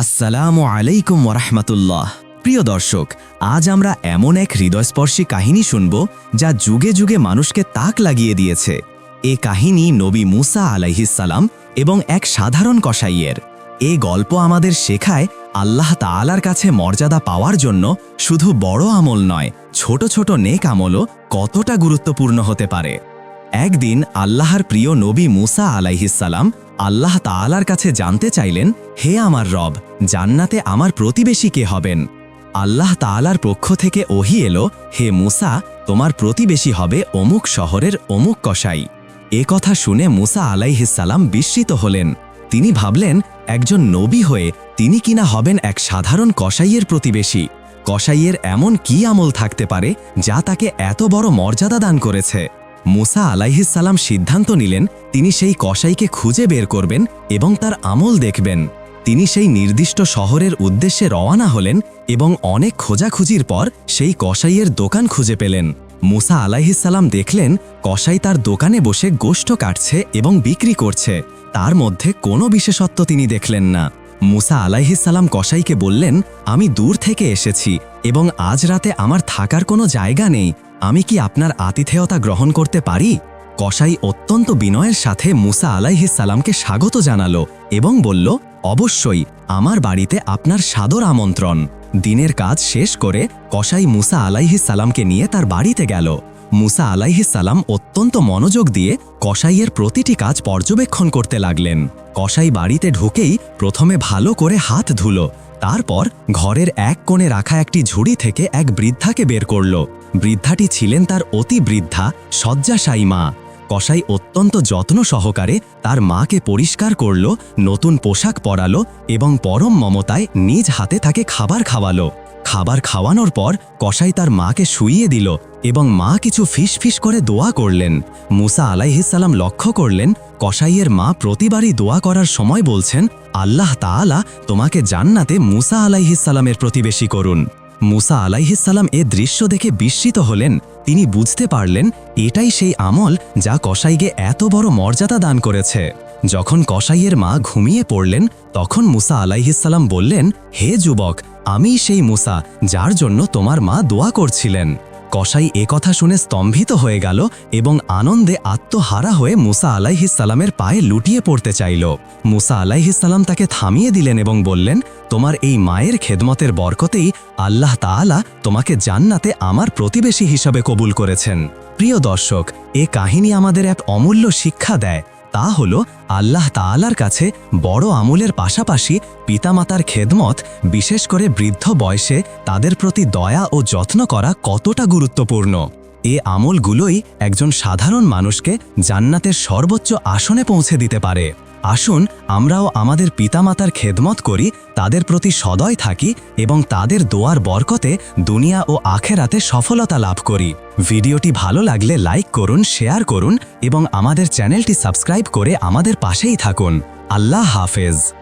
আসসালামু আলাইকুম ওরহমতুল্লাহ প্রিয় দর্শক, আজ আমরা এমন এক হৃদয়স্পর্শী কাহিনী শুনব যা যুগে যুগে মানুষকে তাক লাগিয়ে দিয়েছে। এ কাহিনী নবী মুসা আলাইহিসালাম এবং এক সাধারণ কসাইয়ের। এ গল্প আমাদের শেখায় আল্লাহ তাআলার কাছে মর্যাদা পাওয়ার জন্য শুধু বড় আমল নয়, ছোট ছোট নেক আমলও কতটা গুরুত্বপূর্ণ হতে পারে। একদিন আল্লাহর প্রিয় নবী মুসা আলাইহিসাল্লাম আল্লাহ তাআলার কাছে জানতে চাইলেন, হে আমার রব, জান্নাতে আমার প্রতিবেশী কে হবেন? আল্লাহ তাআলার পক্ষ থেকে ওহি এলো, হে মুসা, তোমার প্রতিবেশী হবে অমুক শহরের অমুক কসাই। এ কথা শুনে মুসা আলাইহিসাল্লাম বিস্মিত হলেন। তিনি ভাবলেন, একজন নবী হয়ে তিনি কিনা হবেন এক সাধারণ কসাইয়ের প্রতিবেশী। কসাইয়ের এমন কি আমল থাকতে পারে, যা তাকে এত বড় মর্যাদা দান করেছে? মুসা আলাইহিসাল্লাম সিদ্ধান্ত নিলেন, তিনি সেই কসাইকে খুঁজে বের করবেন এবং তার আমল দেখবেন। তিনি সেই নির্দিষ্ট শহরের উদ্দেশ্যে রওয়ানা হলেন এবং অনেক খোঁজাখুঁজির পর সেই কসাইয়ের দোকান খুঁজে পেলেন। মুসা আলাইহিসাল্লাম দেখলেন, কসাই তার দোকানে বসে গোষ্ঠ কাটছে এবং বিক্রি করছে। তার মধ্যে কোনো বিশেষত্ব তিনি দেখলেন না। মুসা আলাইহিসাল্লাম কসাইকে বললেন, আমি দূর থেকে এসেছি এবং আজ রাতে আমার থাকার কোনো জায়গা নেই। আমি কি আপনার আতিথেয়তা গ্রহণ করতে পারি? কসাই অত্যন্ত বিনয়ের সাথে মুসা আলাইহিসাল্লামকে স্বাগত জানালো এবং বলল, অবশ্যই, আমার বাড়িতে আপনার সাদর আমন্ত্রণ। দিনের কাজ শেষ করে কসাই মুসা আলাইহিসাল্লামকে নিয়ে তার বাড়িতে গেল। মুসা আলাইহিসাল্লাম অত্যন্ত মনোযোগ দিয়ে কসাইয়ের প্রতিটি কাজ পর্যবেক্ষণ করতে লাগলেন। কসাই বাড়িতে ঢুকেই প্রথমে ভালো করে হাত ধুলো। তারপর ঘরের এক কোণে রাখা একটি ঝুড়ি থেকে এক বৃদ্ধাকে বের করল। বৃদ্ধাটি ছিলেন তার অতি বৃদ্ধা শয্যাশায়ী মা। কসাই অত্যন্ত যত্ন সহকারে তার মাকে পরিষ্কার করল, নতুন পোশাক পরালো এবং পরম মমতায় নিজ হাতে তাকে খাবার খাওয়ালো। খাবার খাওয়ানোর পর কসাই তার মাকে শুইয়ে দিল এবং মা কিছু ফিস ফিস করে দোয়া করলেন। মুসা আলাইহিসাল্লাম লক্ষ্য করলেন কসাইয়ের মা প্রতিবারই দোয়া করার সময় বলছেন, আল্লাহ তাআলা তোমাকে জান্নাতে মুসা আলাইহিসাল্লামের প্রতিবেশী করুন। মুসা আলাইহিসাল্লাম এ দৃশ্য দেখে বিস্মিত হলেন। তিনি বুঝতে পারলেন, এটাই সেই আমল যা কসাইকে এত বড় মর্যাদা দান করেছে। যখন কসাইয়ের মা ঘুমিয়ে পড়লেন, তখন মুসা আলাইহিসাল্লাম বললেন, হে যুবক আমি সেই মুসা যার জন্য তোমার মা দোয়া করছিলেন। কসাই কথা শুনে স্তম্ভিত হয়ে গেল এবং আনন্দে আত্মহারা হয়ে মুসা আলাইহিসাল্লামের পায়ে লুটিয়ে পড়তে চাইল। মুসা আলাইহিসাল্লাম তাকে থামিয়ে দিলেন এবং বললেন, তোমার এই মায়ের খেদমতের বরকতেই আল্লাহ তাআলা তোমাকে জান্নাতে আমার প্রতিবেশী হিসাবে কবুল করেছেন। প্রিয় দর্শক, এ কাহিনী আমাদের এক অমূল্য শিক্ষা দেয়। তা হল, আল্লাহ তালার কাছে বড় আমলের পাশাপাশি পিতামাতার খেদমত, বিশেষ করে বৃদ্ধ বয়সে তাদের প্রতি দয়া ও যত্ন করা কতটা গুরুত্বপূর্ণ? এ আমলগুলোই একজন সাধারণ মানুষকে জান্নাতের সর্বোচ্চ আসনে পৌঁছে দিতে পারে। আসুন, আমরাও আমাদের পিতামাতার খেদমত করি, তাদের প্রতি সদয় থাকি এবং তাদের দোয়ার বরকতে দুনিয়া ও আখেরাতে সফলতা লাভ করি। ভিডিওটি ভালো লাগলে লাইক করুন, শেয়ার করুন এবং আমাদের চ্যানেলটি সাবস্ক্রাইব করে আমাদের পাশেই থাকুন। আল্লাহ হাফেজ।